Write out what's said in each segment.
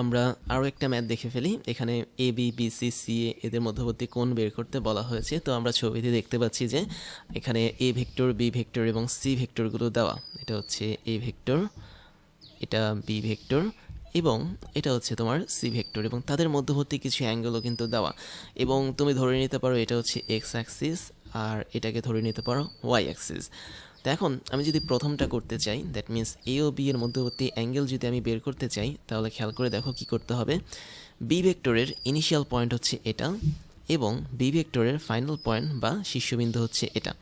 আমরা আরও একটা ম্যাথ দেখে ফেলি। এখানে A B B C C A এদের মধ্যবর্তী কোণ বের করতে বলা হয়েছে। তো আমরা ছবিতে দেখতে পাচ্ছি যে এখানে এ ভেক্টর বি ভেক্টর এবং সি ভেক্টরগুলো দেওয়া। এটা হচ্ছে এ ভেক্টর, এটা বি ভেক্টর এবং এটা হচ্ছে তোমার সি ভেক্টর এবং তাদের মধ্যবর্তী কিছু অ্যাঙ্গেলও কিন্তু দেওয়া। এবং তুমি ধরে নিতে পারো এটা হচ্ছে এক্স অ্যাক্সিস আর এটাকে ধরে নিতে পারো ওয়াই অ্যাক্সিস তো এখন আমি যদি প্রথমটা করতে চাই দ্যাট মিন্স এ ও বি এর মধ্যবর্তী অ্যাঙ্গেল যদি আমি বের করতে চাই, তাহলে খেয়াল করে দেখো কি করতে হবে। বি ভেক্টরের ইনিশিয়াল পয়েন্ট হচ্ছে এটা এবং বি ভেক্টরের ফাইনাল পয়েন্ট বা শীর্ষবিন্দু হচ্ছে এটা।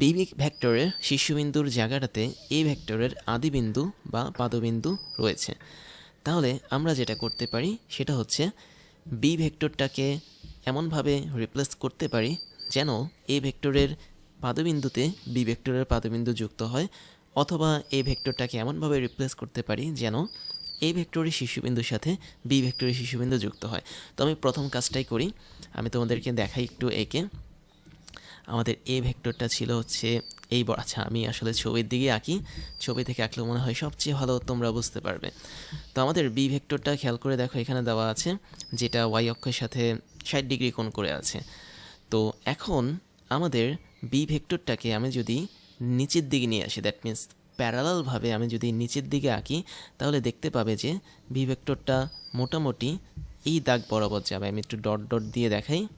বি ভেক্টরের শীর্ষবিন্দুর জায়গাটাতে এ ভেক্টরের আদিবিন্দু বা পাদবিন্দু রয়েছে। তাহলে আমরা যেটা করতে পারি, সেটা হচ্ছে বি ভেক্টরটাকে এমনভাবে রিপ্লেস করতে পারি যেন এ ভেক্টরের পাদবিন্দুতে বি ভেক্টরের পাদবিন্দু যুক্ত হয়, অথবা এ ভেক্টরটাকে এমনভাবে রিপ্লেস করতে পারি যেন এ ভেক্টরের শিশুবিন্দুর সাথে বি ভেক্টরের শিশুবিন্দু যুক্ত হয়। তো আমি প্রথম কাজটাই করি। আমি তোমাদেরকে দেখাই একটু একে। আমাদের এ ভেক্টরটা ছিল হচ্ছে এই আচ্ছা আমি আসলে ছবির দিকে আঁকি। ছবি থেকে আঁকলে মনে হয় সবচেয়ে ভালো তোমরা বুঝতে পারবে। তো আমাদের বি ভেক্টরটা খেয়াল করে দেখো, এখানে দেওয়া আছে, যেটা ওয়াই অক্ষের সাথে ষাট ডিগ্রি কোণ করে আছে। তো এখন আমাদের বি ভেক্টরটাকে আমি যদি নিচের দিকে নিয়ে আসি দ্যাট মিন্স প্যারালালভাবে আমি যদি নিচের দিকে আঁকি, তাহলে দেখতে পাবে যে বি ভেক্টরটা মোটামুটি এই দাগ বরাবর যাবে। আমি একটু ডট ডট দিয়ে দেখাই।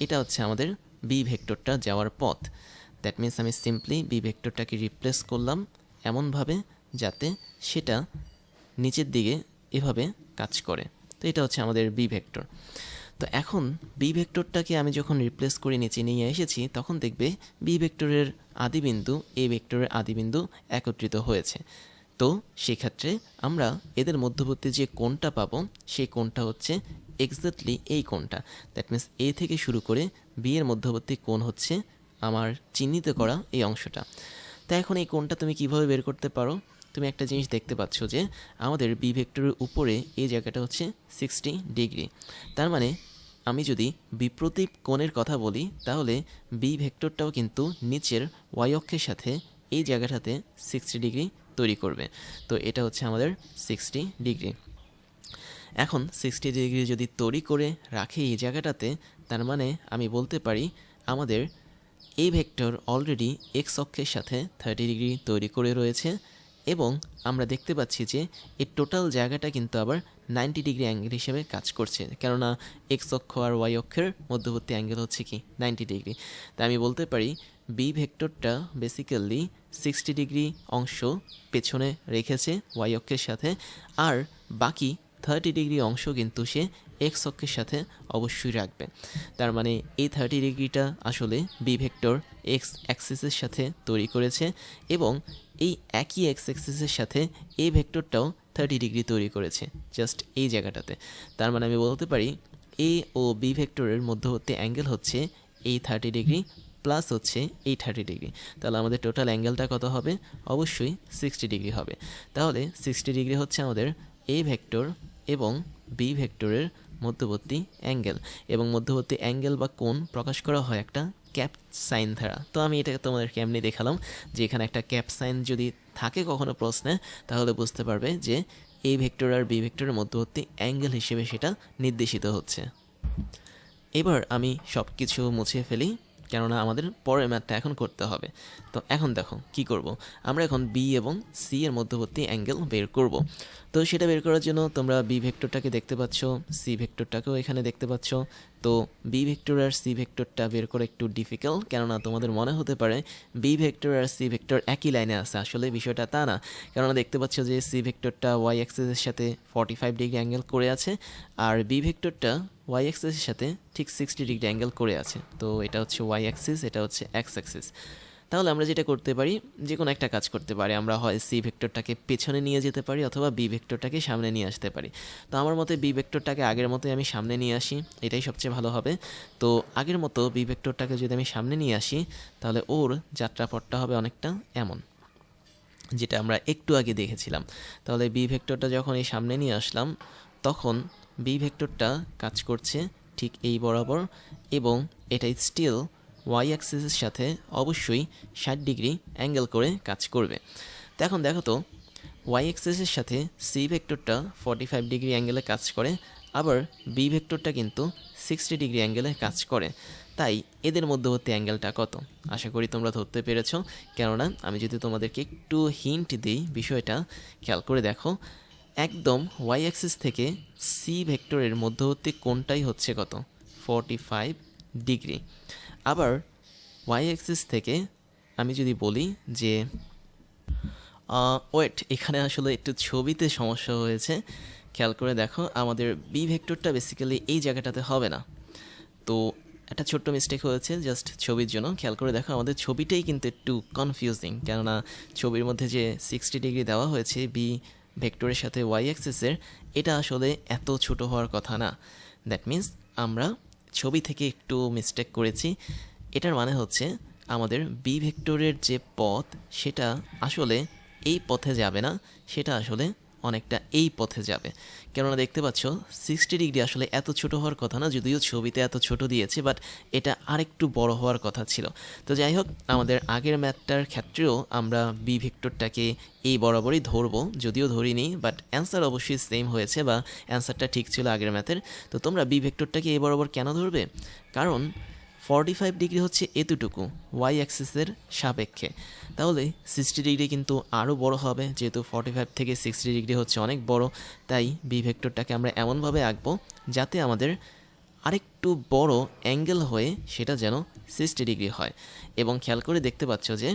এটা হচ্ছে আমাদের বি ভেক্টরটা যাওয়ার পথ। দ্যাট মিন্স আমি সিম্পলি বি ভেক্টরটাকে রিপ্লেস করলাম এমনভাবে যাতে সেটা নিচের দিকে এভাবে কাজ করে। তো এটা হচ্ছে আমাদের বি ভেক্টর তো এখন বি ভেক্টরটাকে আমি যখন রিপ্লেস করে নিচে নিয়ে এসেছি, তখন দেখবে বি ভেক্টরের আদিবিন্দু এ ভেক্টরের আদিবিন্দু একত্রিত হয়েছে। তো সেক্ষেত্রে আমরা এদের মধ্যবর্তী যে কোণটা পাবো, সেই কোণটা হচ্ছে এক্স্যাক্টলি এই কোণটা। দ্যাট মিন্স এ থেকে শুরু করে বি এর মধ্যবর্তী কোণ হচ্ছে আমার চিহ্নিত করা এই অংশটা। তা এখন এই কোণটা তুমি কীভাবে বের করতে পারো? তুমি একটা জিনিস দেখতে পাচ্ছ যে আমাদের বি ভেক্টরের উপরে এই জায়গাটা হচ্ছে সিক্সটি ডিগ্রি তার মানে আমি যদি বিপ্রতীপ কোণের কথা বলি, তাহলে বি ভেক্টরটাও কিন্তু নিচের ওয়াই অক্ষের সাথে এই জায়গাটাতে সিক্সটি ডিগ্রি তৈরি করবে। তো এটা হচ্ছে আমাদের সিক্সটি ডিগ্রি এখন সিক্সটি ডিগ্রি যদি তৈরি করে রাখে এই জায়গাটাতে, তার মানে আমি বলতে পারি আমাদের এই ভেক্টর অলরেডি এক্স অক্ষের সাথে থার্টি ডিগ্রি তৈরি করে রয়েছে। এবং আমরা দেখতে পাচ্ছি যে এই টোটাল জায়গাটা কিন্তু আবার নাইনটি ডিগ্রি অ্যাঙ্গেল হিসেবে কাজ করছে। কেননা এক্স অক্ষ আর ওয়াই অক্ষের মধ্যবর্তী অ্যাঙ্গেল হচ্ছে কি? Ninety degree. তাই আমি বলতে পারি বি ভেক্টরটা বেসিক্যালি সিক্সটি ডিগ্রি অংশ পেছনে রেখেছে ওয়াই অক্ষের সাথে। আর বাকি থার্টি ডিগ্রি অংশ কিন্তু সে এক্স অক্ষের সাথে অবশ্যই রাখবে। তার মানে এই থার্টি ডিগ্রিটা আসলে বি ভেক্টর এক্স অ্যাক্সিসের সাথে তৈরি করেছে এবং এই একই এক্স অ্যাক্সিসের সাথে এই ভেক্টরটাও থার্টি ডিগ্রি তৈরি করেছে জাস্ট এই জায়গাটাতে। তার মানে আমি বলতে পারি এ ও বি ভেক্টরের মধ্যবর্তী অ্যাঙ্গেল হচ্ছে এই থার্টি ডিগ্রি প্লাস হচ্ছে এই থার্টি ডিগ্রি তাহলে আমাদের টোটাল অ্যাঙ্গেলটা কত হবে? অবশ্যই সিক্সটি ডিগ্রি হবে। তাহলে সিক্সটি ডিগ্রি হচ্ছে আমাদের এ ভেক্টর এবং বি ভেক্টরের মধ্যবর্তী অ্যাঙ্গেল এবং মধ্যবর্তী অ্যাঙ্গেল বা কোণ প্রকাশ করা হয় একটা ক্যাপ সাইন দ্বারা। তো আমি এটাকে তোমাদেরকে এমনি দেখালাম যে এখানে একটা ক্যাপ সাইন যদি থাকে কখনো প্রশ্নে, তাহলে বুঝতে পারবে যে এ ভেক্টর আর বি ভেক্টরের মধ্যবর্তী অ্যাঙ্গেল হিসেবে সেটা নির্দেশিত হচ্ছে। এবার আমি সব কিছু মুছে ফেলি। কেননা আমাদের পরের ম্যাথটা এখন করতে হবে। তো এখন দেখো, কি করব? আমরা এখন বি এবং সি এর মধ্যবর্তী অ্যাঙ্গেল বের করব। তো সেটা বের করার জন্য তোমরা বি ভেক্টরটাকে দেখতে পাচ্ছ সি ভেক্টরটাকেও এখানে দেখতে পাচ্ছ তো বি ভেক্টর আর সি ভেক্টরটা বের করা একটু ডিফিকাল্ট কেননা তোমাদের মনে হতে পারে বি ভেক্টর আর সি ভেক্টর একই লাইনে আছে। আসলে বিষয়টা তা না। কেননা দেখতে পাচ্ছ যে সি ভেক্টরটা ওয়াই অ্যাক্সেসের সাথে ফর্টি ফাইভ ডিগ্রি অ্যাঙ্গেল করে আছে, আর বি ভেক্টরটা ওয়াই অ্যাক্সেসের সাথে ঠিক সিক্সটি ডিগ্রি অ্যাঙ্গেল করে আছে। তো এটা হচ্ছে ওয়াই অ্যাক্সিস এটা হচ্ছে এক্স অ্যাক্সিস তাহলে আমরা যেটা করতে পারি যে কোনো একটা কাজ করতে পারি। আমরা হয় সি ভেক্টরটাকে পেছনে নিয়ে যেতে পারি অথবা বি ভেক্টরটাকে সামনে নিয়ে আসতে পারি। তো আমার মতে বি ভেক্টরটাকে আগের মতোই আমি সামনে নিয়ে আসি, এটাই সবচেয়ে ভালো হবে। তো আগের মতো বি ভেক্টরটাকে যদি আমি সামনে নিয়ে আসি, তাহলে ওর যাত্রাপথটা হবে অনেকটা এমন, যেটা আমরা একটু আগে দেখেছিলাম। তাহলে বি ভেক্টরটা যখন এই সামনে নিয়ে আসলাম, তখন বি ভেক্টরটা কাজ করছে ঠিক এই বরাবর এবং এটা স্টিল ওয়াই অ্যাক্সিসের সাথে অবশ্যই ষাট ডিগ্রি অ্যাঙ্গেল করে কাজ করবে। তো এখন দেখো তো ওয়াই এক্সেসের সাথে সি ভেক্টরটা ফর্টি ফাইভ ডিগ্রি অ্যাঙ্গেলে কাজ করে, আবার বি ভেক্টরটা কিন্তু সিক্সটি ডিগ্রি অ্যাঙ্গেলে কাজ করে। তাই এদের মধ্যবর্তী অ্যাঙ্গেলটা কত? আশা করি তোমরা ধরতে পেরেছ। কেননা আমি যদি তোমাদেরকে একটু হিন্ট দিই বিষয়টা, খেয়াল করে দেখো, একদম ওয়াই অ্যাক্সিস থেকে সি ভেক্টরের মধ্যবর্তী কোনটাই হচ্ছে কত? Forty five degree. আবার ওয়াই অ্যাক্সিস থেকে আমি যদি বলি যে ওয়েট এখানে আসলে একটু ছবিতে সমস্যা হয়েছে। খেয়াল করে দেখো, আমাদের বি ভেক্টরটা বেসিক্যালি এই জায়গাটাতে হবে না। তো একটা ছোট্ট মিস্টেক হয়েছে জাস্ট ছবির জন্য। খেয়াল করে দেখো, আমাদের ছবিটাই কিন্তু একটু কনফিউজিং কেননা ছবির মধ্যে যে সিক্সটি ডিগ্রি দেওয়া হয়েছে বি ভেক্টরের সাথে ওয়াই অ্যাক্সেসের এটা আসলে এত ছোট হওয়ার কথা না। দ্যাট মিন্স আমরা ছবি থেকে একটু মিস্টেক করেছি। এটার মানে হচ্ছে আমাদের বি ভেক্টরের যে পথ, সেটা আসলে এই পথে যাবে না, সেটা আসলে অনেকটা এই পথে যাবে। কেননা দেখতে পাচ্ছ সিক্সটি ডিগ্রি আসলে এত ছোট হওয়ার কথা না, যদিও ছবিতে এত ছোট দিয়েছে বাট এটা আরেকটু বড় হওয়ার কথা ছিল। তো যাই হোক, আমাদের আগের ম্যাথটার ক্ষেত্রেও আমরা বি ভেক্টরটাকে এই বরাবরই ধরবো, যদিও ধরিনি বাট অ্যান্সার অবশ্যই সেম হয়েছে বা অ্যান্সারটা ঠিক ছিল আগের ম্যাথের। তো তোমরা বি ভেক্টরটাকে এই বরাবর কেন ধরবে? কারণ ফর্টি ফাইভ ডিগ্রি হচ্ছে এতটুকু ওয়াই অ্যাক্সিসের সাপেক্ষে। তাহলে সিক্সটি ডিগ্রি কিন্তু আরও বড় হবে, যেহেতু ফর্টি ফাইভ থেকে সিক্সটি ডিগ্রি হচ্ছে অনেক বড়, তাই বি ভেক্টরটাকে আমরা এমনভাবে আঁকবো যাতে আমাদের আরেকটু বড় অ্যাঙ্গেল হয়ে সেটা যেন সিক্সটি ডিগ্রি হয়। এবং খেয়াল করে দেখতে পাচ্ছ যে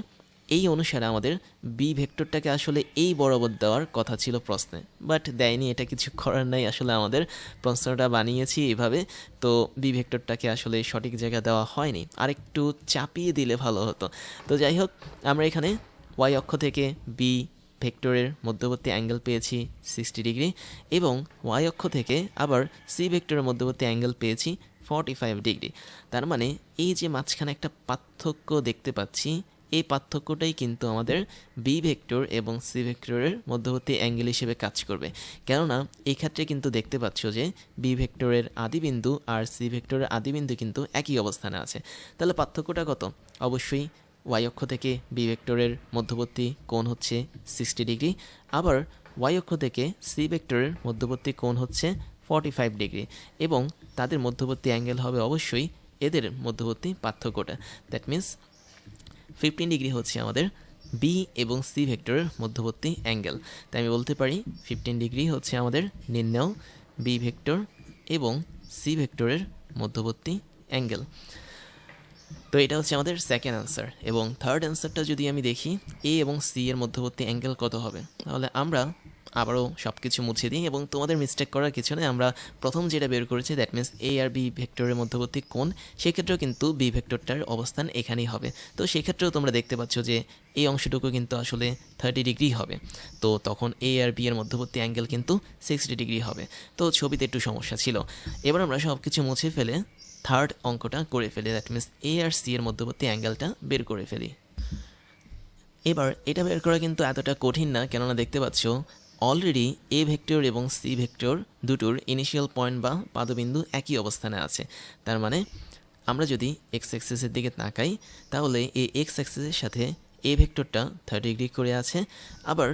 এই অনুসারে আমাদের বি ভেক্টরটাকে আসলে এই বরাবর দেওয়ার কথা ছিল প্রশ্নে। বাট দেয়নি, এটা কিছু করার নাই। আসলে আমাদের প্রশ্নটা বানিয়েছি এইভাবে তো বি ভেক্টরটাকে আসলে সঠিক জায়গা দেওয়া হয়নি। আর একটু চাপিয়ে দিলে ভালো হতো। তো যাই হোক, আমরা এখানে ওয়াই অক্ষ থেকে বি ভেক্টরের মধ্যবর্তী অ্যাঙ্গেল পেয়েছি সিক্সটি ডিগ্রি এবং ওয়াই অক্ষ থেকে আবার সি ভেক্টরের মধ্যবর্তী অ্যাঙ্গেল পেয়েছি ফর্টি ফাইভ ডিগ্রি তার মানে এই যে মাঝখানে একটা পার্থক্য দেখতে পাচ্ছি এই পার্থক্যটাই কিন্তু আমাদের বি ভেক্টর এবং সি ভেক্টরের মধ্যবর্তী অ্যাঙ্গেল হিসেবে কাজ করবে। কেননা, এই ক্ষেত্রে কিন্তু দেখতে পাচ্ছ যে বি ভেক্টরের আদিবিন্দু আর সি ভেক্টরের আদিবিন্দু কিন্তু একই অবস্থানে আছে। তাহলে পার্থক্যটা কত? অবশ্যই ওয়াই অক্ষ থেকে বি ভেক্টরের মধ্যবর্তী কোণ হচ্ছে সিক্সটি ডিগ্রি আবার ওয়াই অক্ষ থেকে সি ভেক্টরের মধ্যবর্তী কোণ হচ্ছে ফর্টি ফাইভ ডিগ্রি এবং তাদের মধ্যবর্তী অ্যাঙ্গেল হবে অবশ্যই এদের মধ্যবর্তী পার্থক্যটা। দ্যাট মিন্স ফিফটিন ডিগ্রি হচ্ছে আমাদের বি এবং সি ভেক্টরের মধ্যবর্তী অ্যাঙ্গেল। তাই আমি বলতে পারি ফিফটিন ডিগ্রি হচ্ছে আমাদের নির্ণয় বি ভেক্টর এবং সি ভেক্টরের মধ্যবর্তী অ্যাঙ্গেল। তো এটা হচ্ছে আমাদের সেকেন্ড অ্যান্সার এবং থার্ড অ্যান্সারটা যদি আমি দেখি এ এবং সি এর মধ্যবর্তী অ্যাঙ্গেল কত হবে? তাহলে আমরা আবারও সব কিছু মুছে দিই এবং তোমাদের মিস্টেক করার কিছু নেই। আমরা প্রথম যেটা বের করেছি দ্যাট মিন্স এ আর বি ভেক্টরের মধ্যবর্তী কোণ, সেক্ষেত্রেও কিন্তু বি ভেক্টরটার অবস্থান এখানেই হবে। তো সেক্ষেত্রেও তোমরা দেখতে পাচ্ছ যে এই অংশটুকু কিন্তু আসলে থার্টি ডিগ্রি হবে। তো তখন এ আর বি এর মধ্যবর্তী অ্যাঙ্গেল কিন্তু সিক্সটি ডিগ্রি হবে। তো ছবিতে একটু সমস্যা ছিল। এবার আমরা সব কিছু মুছে ফেলে থার্ড অঙ্কটা করে ফেলি দ্যাট মিন্স এ আর সি এর মধ্যবর্তী অ্যাঙ্গেলটা বের করে ফেলি। এবার এটা বের করা কিন্তু এতটা কঠিন না, কেননা দেখতে পাচ্ছ অলরেডি এ ভেক্টর এবং সি ভেক্টর দুটোর ইনিশিয়াল পয়েন্ট বা পাদবিন্দু একই অবস্থানে আছে। তার মানে আমরা যদি এক্স অ্যাক্সিসের দিকে তাকাই, তাহলে এই এক্স অ্যাক্সিসের সাথে এ ভেক্টরটা থার্টি ডিগ্রি করে আছে। আবার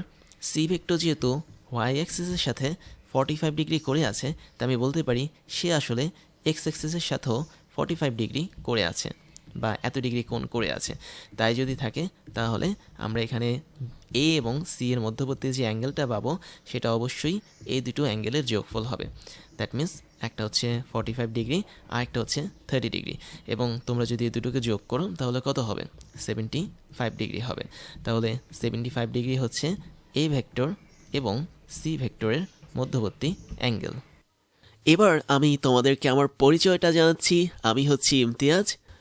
সি ভেক্টর যেহেতু ওয়াই অ্যাক্সিসের সাথে ফর্টি ফাইভ ডিগ্রি করে আছে, তা আমি বলতে পারি সে আসলে এক্স অ্যাক্সিসের সাথেও ফর্টি ফাইভ ডিগ্রি করে আছে। বা এত ডিগ্রি কোণ করে আছে। তাই যদি থাকে, তাহলে আমরা এখানে এ এবং সি এর মধ্যবর্তী যে অ্যাঙ্গেলটা পাবো, সেটা অবশ্যই এই দুটো অ্যাঙ্গেলের যোগফল হবে। দ্যাট মিন্স একটা হচ্ছে ফর্টি ফাইভ ডিগ্রি আর একটা হচ্ছে থার্টি ডিগ্রি। এবং তোমরা যদি এই দুটোকে যোগ করো, তাহলে কত হবে? সেভেন্টি ফাইভ ডিগ্রি হবে। তাহলে সেভেন্টি ফাইভ ডিগ্রি হচ্ছে এ ভেক্টর এবং সি ভেক্টরের মধ্যবর্তী অ্যাঙ্গেল। এবার আমি তোমাদেরকে আমার পরিচয়টা জানাচ্ছি। আমি হচ্ছি ইমতিয়াজ।